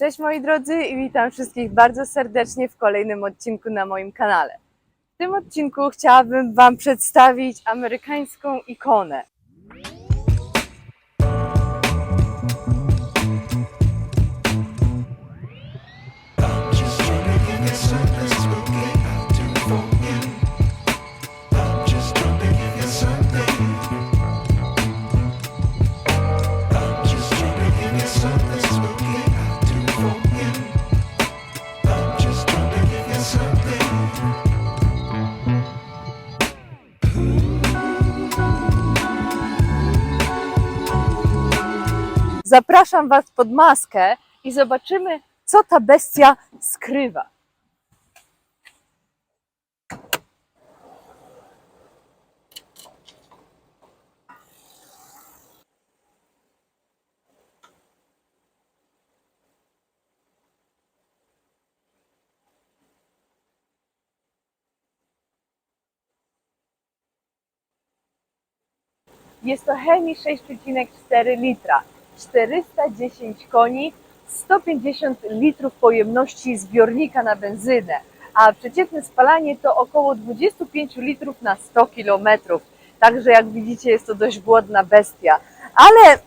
Cześć moi drodzy i witam wszystkich bardzo serdecznie w kolejnym odcinku na moim kanale. W tym odcinku chciałabym Wam przedstawić amerykańską ikonę. Zapraszam Was pod maskę i zobaczymy, co ta bestia skrywa. Jest to Hemi 6,4 litra, 410 koni, 150 litrów pojemności zbiornika na benzynę, a przeciętne spalanie to około 25 litrów na 100 kilometrów. Także jak widzicie jest to dość głodna bestia, ale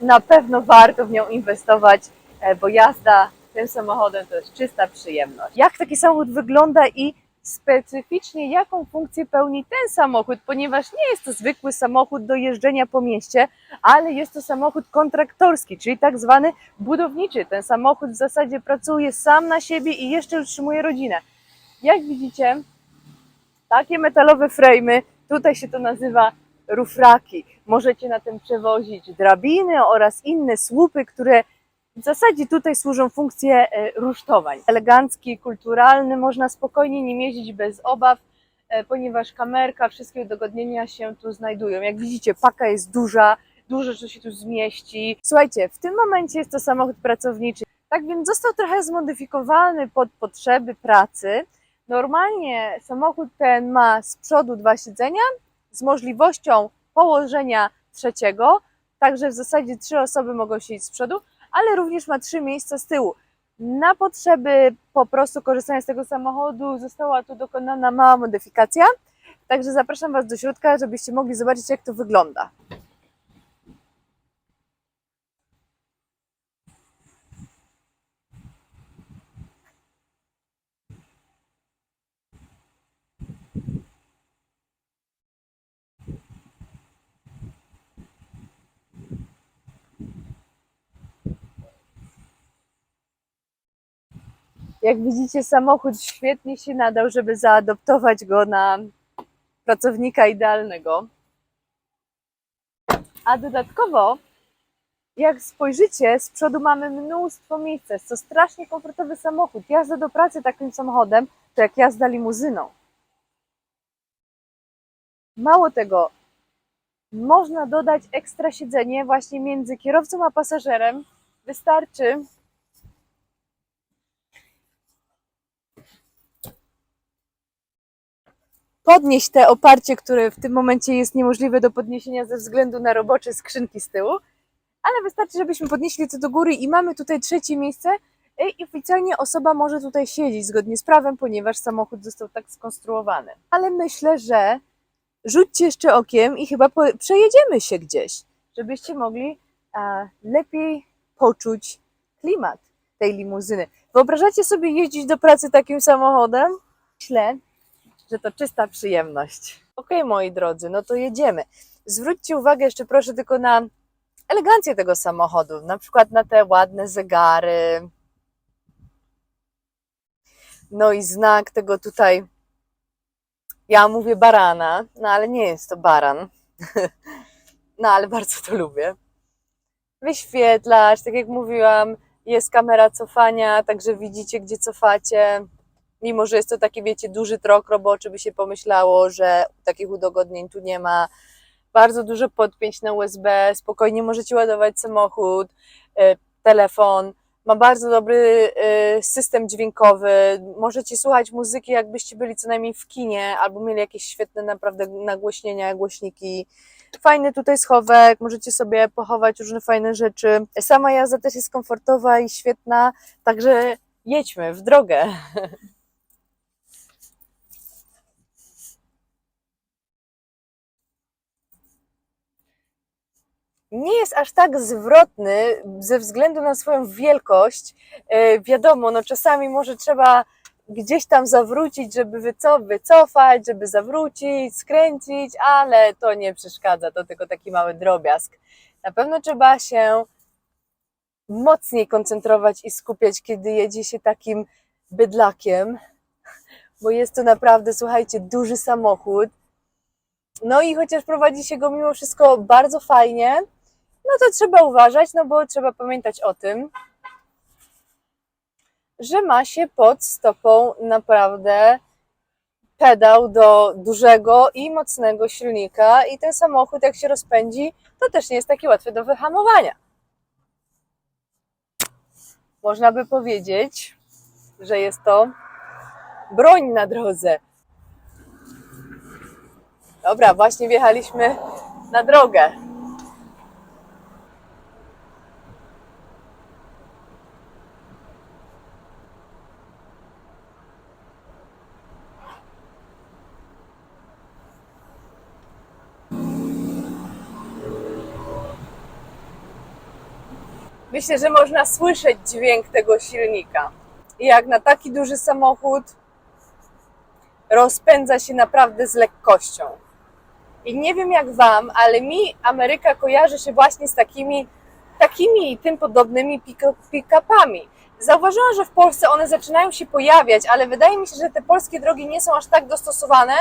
na pewno warto w nią inwestować, e, bo jazda tym samochodem to jest czysta przyjemność. Jak taki samochód wygląda i specyficznie jaką funkcję pełni ten samochód, ponieważ nie jest to zwykły samochód do jeżdżenia po mieście, ale jest to samochód kontraktorski, czyli tak zwany budowniczy. Ten samochód w zasadzie pracuje sam na siebie i jeszcze utrzymuje rodzinę. Jak widzicie, takie metalowe frejmy, tutaj się to nazywa rufraki. Możecie na tym przewozić drabiny oraz inne słupy, które w zasadzie tutaj służą funkcję e, rusztowań. Elegancki, kulturalny, można spokojnie nim jeździć bez obaw, e, ponieważ kamerka, wszystkie udogodnienia się tu znajdują. Jak widzicie, paka jest duża, dużo rzeczy się tu zmieści. Słuchajcie, w tym momencie jest to samochód pracowniczy, tak więc został trochę zmodyfikowany pod potrzeby pracy. Normalnie samochód ten ma z przodu dwa siedzenia z możliwością położenia trzeciego, także w zasadzie trzy osoby mogą siedzieć z przodu, ale również ma trzy miejsca z tyłu. Na potrzeby po prostu korzystania z tego samochodu została tu dokonana mała modyfikacja, także zapraszam Was do środka, żebyście mogli zobaczyć jak to wygląda. Jak widzicie, samochód świetnie się nadał, żeby zaadoptować go na pracownika idealnego. A dodatkowo, jak spojrzycie, z przodu mamy mnóstwo miejsca. Jest to strasznie komfortowy samochód. Jazda do pracy takim samochodem to jak jazda limuzyną. Mało tego, można dodać ekstra siedzenie właśnie między kierowcą a pasażerem. Wystarczy podnieść te oparcie, które w tym momencie jest niemożliwe do podniesienia ze względu na robocze skrzynki z tyłu, ale wystarczy, żebyśmy podnieśli to do góry i mamy tutaj trzecie miejsce i oficjalnie osoba może tutaj siedzieć zgodnie z prawem, ponieważ samochód został tak skonstruowany. Ale myślę, że rzućcie jeszcze okiem i chyba przejedziemy się gdzieś, żebyście mogli e, lepiej poczuć klimat tej limuzyny. Wyobrażacie sobie jeździć do pracy takim samochodem? Myślę, że to czysta przyjemność. Okej, moi drodzy, no to jedziemy. Zwróćcie uwagę jeszcze proszę tylko na elegancję tego samochodu, na przykład na te ładne zegary. No i znak tego tutaj, ja mówię barana, no ale nie jest to baran. No ale bardzo to lubię. Wyświetlacz, tak jak mówiłam, jest kamera cofania, także widzicie, gdzie cofacie mimo że jest to taki, wiecie, duży trok roboczy, by się pomyślało, że takich udogodnień tu nie ma. Bardzo dużo podpięć na USB, spokojnie możecie ładować samochód, e, telefon, Ma bardzo dobry y, system dźwiękowy. Możecie słuchać muzyki, jakbyście byli co najmniej w kinie, albo mieli jakieś świetne naprawdę nagłośnienia, głośniki. Fajny tutaj schowek, możecie sobie pochować różne fajne rzeczy. Sama jazda też jest komfortowa i świetna, także jedźmy w drogę. nie jest aż tak zwrotny ze względu na swoją wielkość. E, Wiadomo, no czasami może trzeba gdzieś tam zawrócić, żeby wyco- wycofać, żeby zawrócić, skręcić, ale to nie przeszkadza, to tylko taki mały drobiazg. Na pewno trzeba się mocniej koncentrować i skupiać, kiedy jedzie się takim bydlakiem, bo jest to naprawdę, słuchajcie, duży samochód. No i chociaż prowadzi się go mimo wszystko bardzo fajnie, no to trzeba uważać, no bo trzeba pamiętać o tym, że ma się pod stopą naprawdę pedał do dużego i mocnego silnika i ten samochód jak się rozpędzi, to też nie jest taki łatwy do wyhamowania. Można by powiedzieć, że jest to broń na drodze. Dobra, właśnie wjechaliśmy na drogę. Myślę, że można słyszeć dźwięk tego silnika. I jak na taki duży samochód rozpędza się naprawdę z lekkością. I nie wiem jak Wam, ale mi Ameryka kojarzy się właśnie z takimi, takimi i tym podobnymi pick- pick-upami. Zauważyłam, że w Polsce one zaczynają się pojawiać, ale wydaje mi się, że te polskie drogi nie są aż tak dostosowane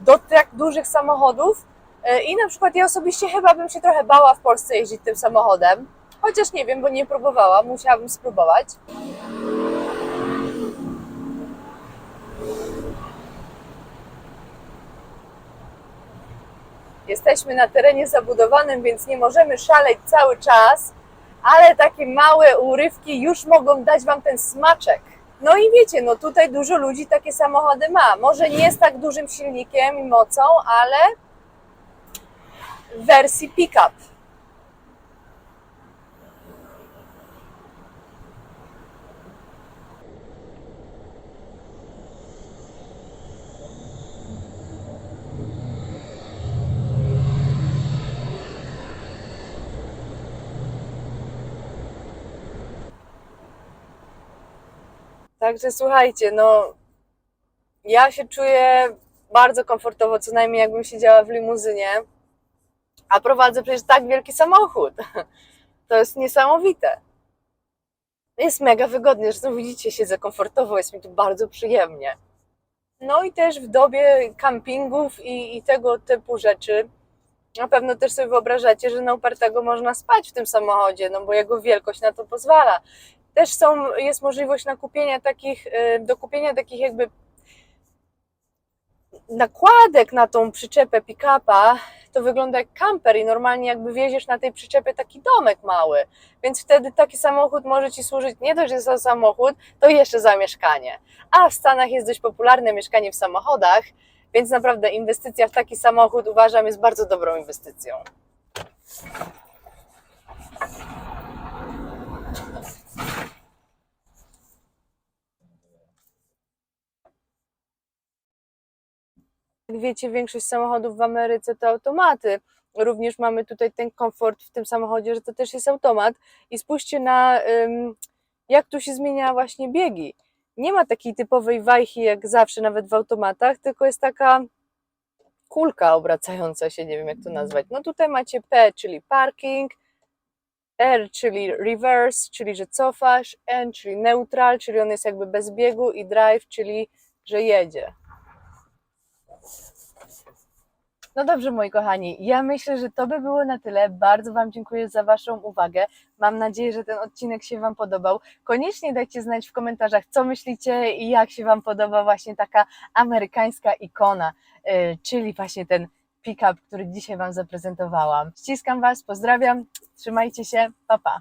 do tak dużych samochodów. E, I na przykład ja osobiście chyba bym się trochę bała w Polsce jeździć tym samochodem. Chociaż nie wiem, bo nie próbowałam, musiałabym spróbować. Jesteśmy na terenie zabudowanym, więc nie możemy szaleć cały czas, ale takie małe urywki już mogą dać Wam ten smaczek. No i wiecie, no tutaj dużo ludzi takie samochody ma. Może nie z tak dużym silnikiem i mocą, ale w wersji pick-up. Także słuchajcie, no ja się czuję bardzo komfortowo, co najmniej jakbym siedziała w limuzynie, a prowadzę przecież tak wielki samochód. To jest niesamowite. Jest mega wygodnie, zresztą widzicie, siedzę komfortowo, jest mi tu bardzo przyjemnie. No i też w dobie kampingów i, i tego typu rzeczy, na pewno też sobie wyobrażacie, że na upartego można spać w tym samochodzie, no bo jego wielkość na to pozwala. Też są, jest możliwość nakupienia takich, y, do kupienia takich jakby nakładek na tą przyczepę pick-upa, to wygląda jak kamper i normalnie jakby wieziesz na tej przyczepie taki domek mały, więc wtedy taki samochód może Ci służyć nie dość, za samochód, to jeszcze za mieszkanie. A w Stanach jest dość popularne mieszkanie w samochodach, więc naprawdę inwestycja w taki samochód uważam jest bardzo dobrą inwestycją. Jak wiecie, większość samochodów w Ameryce to automaty. Również mamy tutaj ten komfort w tym samochodzie, że to też jest automat. I spójrzcie na, jak tu się zmienia właśnie biegi. Nie ma takiej typowej wajchi jak zawsze, nawet w automatach, tylko jest taka kulka obracająca się, nie wiem jak to nazwać. No tutaj macie P, czyli parking, R, czyli reverse, czyli że cofasz, N, czyli neutral, czyli on jest jakby bez biegu i drive, czyli że jedzie. No dobrze, moi kochani, ja myślę, że to by było na tyle. Bardzo Wam dziękuję za Waszą uwagę. Mam nadzieję, że ten odcinek się Wam podobał. Koniecznie dajcie znać w komentarzach, co myślicie i jak się Wam podoba właśnie taka amerykańska ikona, yy, czyli właśnie ten pick-up, który dzisiaj Wam zaprezentowałam. Ściskam Was, pozdrawiam, trzymajcie się, pa pa.